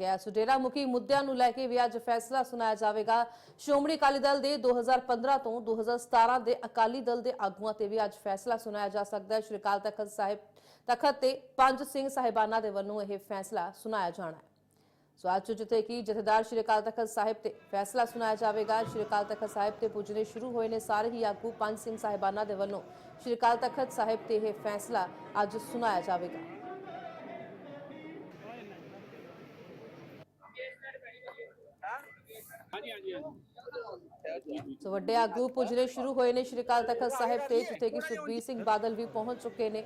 ਗਿਆ। ਸੁਡੇਰਾ ਮੁਖੀ ਮੁੱਦਿਆਂ ਨੂੰ ਲੈ ਕੇ ਵੀ ਅੱਜ ਫੈਸਲਾ ਸੁਣਾਇਆ ਜਾਵੇਗਾ। ਸ਼੍ਰੋਮਣੀ ਅਕਾਲੀ ਦਲ ਦੇ 2015 ਤੋਂ 2017 ਦੇ ਅਕਾਲੀ ਦਲ ਦੇ ਆਗੂਆਂ ਤੇ ਵੀ ਅੱਜ ਫੈਸਲਾ ਸੁਣਾਇਆ ਜਾ ਸਕਦਾ ਹੈ। ਸ਼੍ਰੀ ਅਕਾਲ ਤਖਤ ਸਾਹਿਬ ਤਖਤ ਤੇ ਪੰਜ ਸਿੰਘ ਸਾਹਿਬਾਨਾਂ ਦੇ ਵੱਲੋਂ ਇਹ ਫੈਸਲਾ ਸੁਣਾਇਆ ਜਾਣਾ ਹੈ। ਸੋ ਅੱਜ ਜਿੱਥੇ ਕਿ ਜਥੇਦਾਰ ਸ਼੍ਰੀ ਅਕਾਲ ਤਖਤ ਸਾਹਿਬ ਤੇ ਫੈਸਲਾ ਸੁਣਾਇਆ ਜਾਵੇਗਾ। ਸ਼੍ਰੀ ਅਕਾਲ ਤਖਤ ਸਾਹਿਬ ਤੇ ਪੁੱਜਣੇ ਸ਼ੁਰੂ ਹੋਏ ਨੇ। ਸਾਰੇ ਹੀ ਆਗੂ ਪੰਜ ਸਿੰਘ ਸਾਹਿਬਾਨਾਂ ਦੇ ਵੱਲੋਂ ਸ਼੍ਰੀ ਅਕਾਲ ਤਖਤ ਸਾਹਿਬ ਤੇ ਇਹ ਫੈਸਲਾ ਅੱਜ ਸੁਣਾਇਆ ਜਾਵੇਗਾ। ਸੋ ਵੱਡੇ ਆਗੂ ਪੁੱਜਣੇ ਸ਼ੁਰੂ ਹੋਏ ਨੇ। ਸ਼੍ਰੀ ਅਕਾਲ ਤਖਤ ਸਾਹਿਬ ਤੇ, ਜਿੱਥੇ ਕਿ ਸੁਖਬੀਰ ਸਿੰਘ ਬਾਦਲ ਵੀ ਪਹੁੰਚ ਚੁੱਕੇ ਨੇ।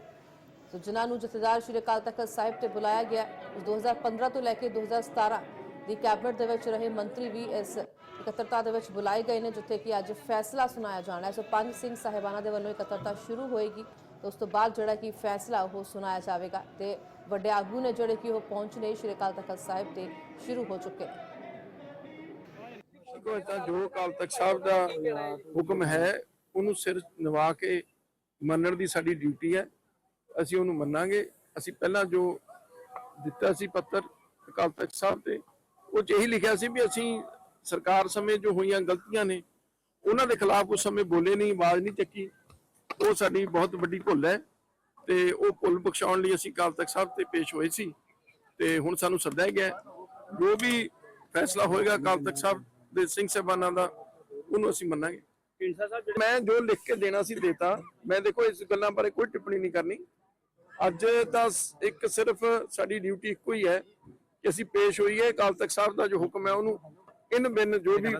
ਸੋ ਜਿਨ੍ਹਾਂ ਨੂੰ ਜਥੇਦਾਰ ਸ਼੍ਰੀ ਅਕਾਲ ਤਖਤ ਸਾਹਿਬ ਤੇ ਬੁਲਾਇਆ ਗਿਆ 2015 ਤੋਂ ਲੈ ਕੇ 2017 ਦੀ ਕੈਬਨਿਟ ਦੇ ਵਿੱਚ ਰਹੇ ਮੰਤਰੀ ਵੀ ਇਸ ਇਕੱਤਰਤਾ ਦੇ ਵਿੱਚ ਬੁਲਾਏ ਗਏ ਨੇ, ਜਿੱਥੇ ਕਿ ਅੱਜ ਫੈਸਲਾ ਸੁਣਾਇਆ ਜਾਣਾ ਹੈ। ਸੋ ਪੰਜ ਸਿੰਘ ਸਾਹਿਬਾਨਾਂ ਦੇ ਵੱਲੋਂ ਇਕੱਤਰਤਾ ਸ਼ੁਰੂ ਹੋਏਗੀ ਤੇ ਉਸ ਤੋਂ ਬਾਅਦ ਜਿਹੜਾ ਕਿ ਫੈਸਲਾ ਉਹ ਸੁਣਾਇਆ ਜਾਵੇਗਾ। ਤੇ ਵੱਡੇ ਆਗੂ ਨੇ ਜਿਹੜੇ ਕਿ ਉਹ ਪਹੁੰਚਨੇ ਸ਼੍ਰੀ ਅਕਾਲ ਤਖਤ ਸਾਹਿਬ ਤੇ ਸ਼ੁਰੂ ਹੋ ਚੁੱਕੇ ਨੇ। ਦੇਖੋ ਤਾਂ ਜੋ ਅਕਾਲ ਤਖਤ ਸਾਹਿਬ ਦਾ ਹੁਕਮ ਹੈ, ਉਹਨੂੰ ਸਿਰ ਨਿਵਾ ਕੇ ਮੰਨਣ ਦੀ ਸਾਡੀ ਡਿਊਟੀ ਹੈ। ਅਸੀਂ ਉਹਨੂੰ ਮੰਨਾਂਗੇ। ਅਸੀਂ ਪਹਿਲਾਂ ਜੋ ਦਿੱਤਾ ਸੀ ਪੱਤਰ ਅਕਾਲ ਤਖਤ ਸਾਹਿਬ ਤੇ, ਉਹ 'ਚ ਲਿਖਿਆ ਸੀ ਵੀ ਅਸੀਂ ਸਰਕਾਰ ਸਮੇਂ ਜੋ ਹੋਈਆਂ ਗਲਤੀਆਂ ਨੇ, ਉਹਨਾਂ ਦੇ ਖਿਲਾਫ ਉਸ ਸਮੇਂ ਬੋਲੇ ਨਹੀਂ, ਆਵਾਜ਼ ਨਹੀਂ ਚੱਕੀ। ਉਹ ਸਾਡੀ ਬਹੁਤ ਵੱਡੀ ਭੁੱਲ ਹੈ ਤੇ ਉਹ ਭੁੱਲ ਬਖਸ਼ਾਉਣ ਲਈ ਅਸੀਂ ਅਕਾਲ ਤਖਤ ਸਾਹਿਬ ਤੇ ਪੇਸ਼ ਹੋਏ ਸੀ। ਤੇ ਹੁਣ ਸਾਨੂੰ ਸੱਦਾ ਗਿਆ। ਜੋ ਵੀ ਫੈਸਲਾ ਹੋਏਗਾ ਅਕਾਲ ਤਖਤ ਸਾਹਿਬ ਦੇ ਸਿੰਘ ਸਾਹਿਬਾਨਾਂ ਦਾ ਉਹਨੂੰ ਅਸੀਂ ਮੰਨਾਂਗੇ। ਮੈਂ ਜੋ ਲਿਖ ਕੇ ਦੇਣਾ ਸੀ ਦੇਤਾ ਮੈਂ ਦੇਖੋ ਇਸ ਗੱਲਾਂ ਬਾਰੇ ਕੋਈ ਟਿੱਪਣੀ ਨਹੀਂ ਕਰਨੀ। ਅੱਜ ਤਾਂ ਇੱਕ ਸਿਰਫ ਸਾਡੀ ਡਿਊਟੀ ਇੱਕੋ ਹੀ ਹੈ ਕਿ ਅਸੀਂ ਪੇਸ਼ ਹੋਈਏ ਅਕਾਲ ਤਖਤ ਸਾਹਿਬ ਦਾ ਜੋ ਹੁਕਮ ਹੈ ਉਹਨੂੰ ਇਨ ਬਿਨ ਜੋ ਵੀ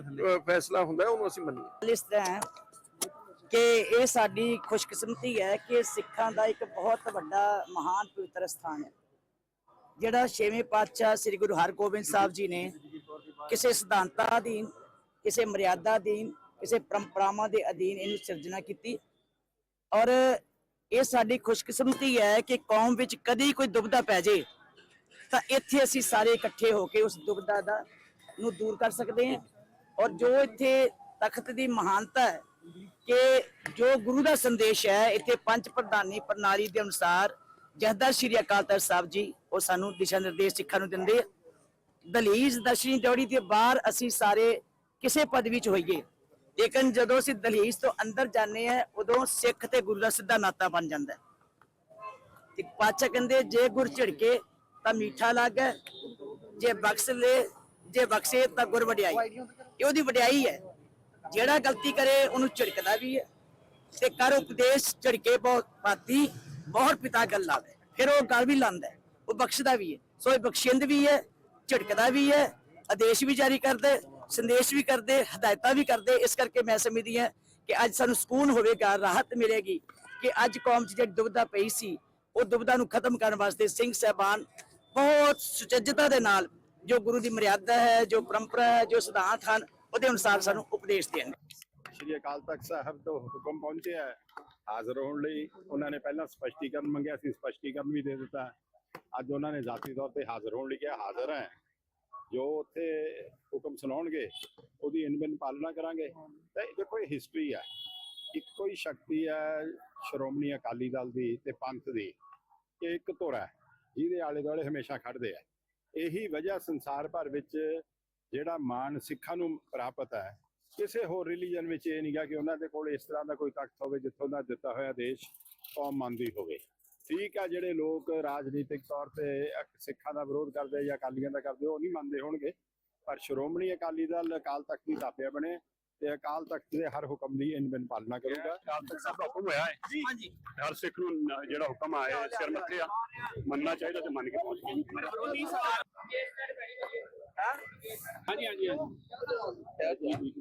ਫੈਸਲਾ ਹੁੰਦਾ ਉਹਨੂੰ ਅਸੀਂ ਮੰਨੀਏ। ਇਸ ਤਰ੍ਹਾਂ ਹੈ ਕਿ ਇਹ ਸਾਡੀ ਖੁਸ਼ਕਿਸਮਤੀ ਹੈ ਕਿ ਸਿੱਖਾਂ ਦਾ ਇੱਕ ਬਹੁਤ ਵੱਡਾ ਮਹਾਨ ਪਵਿੱਤਰ ਸਥਾਨ ਹੈ। ਜਿਹੜਾ ਛੇਵੇਂ ਪਾਤਸ਼ਾਹ ਸ੍ਰੀ ਗੁਰੂ ਹਰਗੋਬਿੰਦ ਸਾਹਿਬ ਜੀ ਨੇ ਕਿਸੇ ਸਿਧਾਂਤਾਂ ਅਧੀਨ, ਕਿਸੇ ਮਰਿਆਦਾ ਅਧੀਨ, ਕਿਸੇ ਪਰੰਪਰਾਵਾਂ ਦੇ ਅਧੀਨ ਇਹਨੂੰ ਸਿਰਜਣਾ ਕੀਤੀ। ਔਰ ਇਹ ਸਾਡੀ ਖੁਸ਼ਕਿਸਮਤੀ ਹੈ ਕਿ ਕੌਮ ਵਿੱਚ ਕਦੀ ਕੋਈ ਦੁਬਦਾ ਪੈ ਜੇ, ਤਾਂ ਇੱਥੇ ਅਸੀਂ ਸਾਰੇ ਇਕੱਠੇ ਹੋ ਕੇ ਉਸ ਦੁਬਦਾ ਦਾ ਨੂੰ ਦੂਰ ਕਰ ਸਕਦੇ ਹਾਂ। ਔਰ ਜੋ ਇੱਥੇ ਤਖਤ ਦੀ ਮਹਾਨਤਾ ਹੈ ਕਿ ਜੋ ਗੁਰੂ ਦਾ ਸੰਦੇਸ਼ ਹੈ, ਇੱਥੇ ਪੰਜ ਪ੍ਰਧਾਨੀ ਪ੍ਰਣਾਲੀ ਦੇ ਅਨੁਸਾਰ ਜਹਦਰ ਸ਼੍ਰੀ ਅਕਾਲ ਤਖਤ ਸਾਹਿਬ ਜੀ, ਉਹ ਸਾਨੂੰ ਦਿਸ਼ਾ ਨਿਰਦੇਸ਼ ਸਿੱਖਾਂ ਨੂੰ ਦਿੰਦੇ ਆ। ਦਲੀਜ ਦਸ਼ਨੀ ਡਿਉੜੀ ਦੇ ਬਾਹਰ ਅਸੀਂ ਸਾਰੇ ਕਿਸੇ ਪਦਵੀ ਚ ਹੋਈਏ। ਲੇਕਿਨ ਜਦੋਂ ਅਸੀਂ ਦਲੀਜ ਤੋਂ ਅੰਦਰ ਜਾਂਦੇ ਆ ਉਦੋਂ ਸਿੱਖ ਤੇ ਗੁਰੂ ਦਾ ਸਿੱਧਾ ਨਾਤਾ ਬਣ ਜਾਂਦਾ ਤੇ ਪਾਚਾ ਕਹਿੰਦੇ, ਜੇ ਗੁਰ ਝਿੜਕੇ ਤਾਂ ਮਿੱਠਾ ਲੱਗੇ, ਜੇ ਬਖਸ਼ ਲੈ, ਜੇ ਬਖਸ਼ੇ ਤਾਂ ਗੁਰ ਵਡਿਆਈ। ਇਹ ਉਹਦੀ ਵਡਿਆਈ ਹੈ। ਜਿਹੜਾ ਗਲਤੀ ਕਰੇ, ਉਹਨੂੰ ਝਿੜਕਦਾ ਵੀ ਹੈ। ਤੇ ਕਰ ਉਪਦੇਸ਼ ਝਿੜਕੇ ਬਹੁਤ ਪਾਤੀ, ਬਹੁਤ ਪਿਤਾ ਗੱਲ ਲਾਵੇ ਫਿਰ ਉਹ ਗੱਲ ਵੀ ਲਾਂਦਾ ਉਹ ਬਖਸ਼ਦਾ ਵੀ ਹੈ। ਸੋ ਇਹ ਬਖਸ਼ਿੰਦ ਵੀ ਹੈ ਝਿੜਕਦਾ ਵੀ ਹੈ, ਆਦੇਸ਼ ਵੀ ਜਾਰੀ ਕਰਦੇ, ਸੰਦੇਸ਼ ਵੀ ਕਰਦੇ, ਹਦਾਇਤਾਂ ਵੀ ਕਰਦੇ। ਇਸ ਕਰਕੇ ਮੈਂ ਸਮਝਦੀ ਹਾਂ ਕਿ ਅੱਜ ਸਾਨੂੰ ਸਕੂਨ ਹੋਵੇਗਾ, ਰਾਹਤ ਮਿਲੇਗੀ ਕਿ ਅੱਜ ਕੌਮ 'ਚ ਜਿਹੜੀ ਦੁਬਿਧਾ ਪਈ ਸੀ, ਉਹ ਦੁਬਿਧਾ ਨੂੰ ਖਤਮ ਕਰਨ ਵਾਸਤੇ ਸਿੰਘ ਸਹਿਬਾਨ ਬਹੁਤ ਸੁਚੱਜਤਾ ਦੇ ਨਾਲ ਜੋ ਗੁਰੂ ਦੀ ਮਰਿਆਦਾ ਹੈ, ਜੋ ਪਰੰਪਰਾ ਹੈ, ਜੋ ਸਿਧਾਂਤ ਹਨ, ਉਹਦੇ ਅਨੁਸਾਰ ਸਾਨੂੰ ਉਪਦੇਸ਼ ਦੇਣ ਸ਼੍ਰੀ ਅਕਾਲ ਤਖਤ ਸਾਹਿਬ ਤੋਂ ਹੁਕਮ ਪਹੁੰਚਿਆ ਹਾਜ਼ਰ ਹੋਣ ਲਈ ਉਹਨਾਂ ਨੇ ਪਹਿਲਾਂ ਸਪਸ਼ਟੀਕਰਨ ਮੰਗਿਆ ਸੀ, ਸਪਸ਼ਟੀਕਰਨ ਵੀ ਦੇ ਦਿੱਤਾ। ਅੱਜ ਉਹਨਾਂ ਨੇ ਜ਼ਾਤੀ ਤੌਰ ਤੇ ਹਾਜ਼ਰ ਹੋਣ ਲਈ ਕਿਹਾ, ਹਾਜ਼ਰ ਹੈ। ਜੋ ਉੱਥੇ ਹੁਕਮ ਸੁਣਾਉਣਗੇ, ਉਹਦੀ ਇਨਬਿਨ ਪਾਲਣਾ ਕਰਾਂਗੇ। ਤੇ ਦੇਖੋ, ਇਹ ਹਿਸਟਰੀ ਹੈ। ਇੱਕੋ ਹੀ ਸ਼ਕਤੀ ਹੈ ਸ਼੍ਰੋਮਣੀ ਅਕਾਲੀ ਦਲ ਦੀ ਤੇ ਪੰਥ ਦੀ ਇਹ ਇੱਕ ਧੁਰ ਹੈ, ਜਿਹਦੇ ਆਲੇ ਦੁਆਲੇ ਹਮੇਸ਼ਾ ਖੜਦੇ ਆ। ਇਹੀ ਵਜ੍ਹਾ ਸੰਸਾਰ ਭਰ ਵਿੱਚ ਜਿਹੜਾ ਮਾਣ ਸਿੱਖਾਂ ਨੂੰ ਪ੍ਰਾਪਤ ਹੈ, ਕਿਸੇ ਹੋਰ ਰਿਲੀਜਨ ਵਿੱਚ ਇਹ ਨਹੀਂ ਨਹੀਂਗਾ ਕਿ ਉਹਨਾਂ ਦੇ ਕੋਲ ਇਸ ਤਰ੍ਹਾਂ ਦਾ ਕੋਈ ਤਖਤ ਹੋਵੇ, ਜਿੱਥੋਂ ਦਾ ਦਿੱਤਾ ਹੋਇਆ ਦੇਸ਼ ਕੌਮ ਮੰਨਦੀ ਹੋਵੇ। ਠੀਕ ਆ ਜਿਹੜੇ ਲੋਕ ਰਾਜਨੀਤਿਕ ਤੌਰ ਤੇ ਸਿੱਖਾਂ ਦਾ ਵਿਰੋਧ ਕਰਦੇ ਜਾਂ ਅਕਾਲੀਆਂ ਦਾ ਕਰਦੇ ਉਹ ਨਹੀਂ ਮੰਨਦੇ ਹੋਣਗੇ। ਪਰ ਸ਼੍ਰੋਮਣੀ ਅਕਾਲੀ ਦਲ ਅਕਾਲ ਤਖਤ ਦੀ ਤਾਪਿਆ ਬਣੇ ਤੇ ਅਕਾਲ ਤਖਤ ਦੇ ਹਰ ਹੁਕਮ ਦੀ ਇਨ ਬਿਨ ਪਾਲਣਾ ਕਰੂਗਾ। ਅਕਾਲ ਤਖਤ ਸਾਹਿਬ ਦਾ ਹੁਕਮ ਹੋਇਆ ਹੈ। ਹਾਂਜੀ। ਹਰ ਸਿੱਖ ਨੂੰ ਨ- ਜਿਹੜਾ ਹੁਕਮ ਆਇਆ ਹੈ, ਸਿਰ ਮੱਥੇ ਆ ਮੰਨਣਾ ਚਾਹੀਦਾ ਤੇ ਮੰਨ ਕੇ ਪਹੁੰਚ ਗਏ। ਹਾਂਜੀ ਹਾਂਜੀ ਹਾਂਜੀ।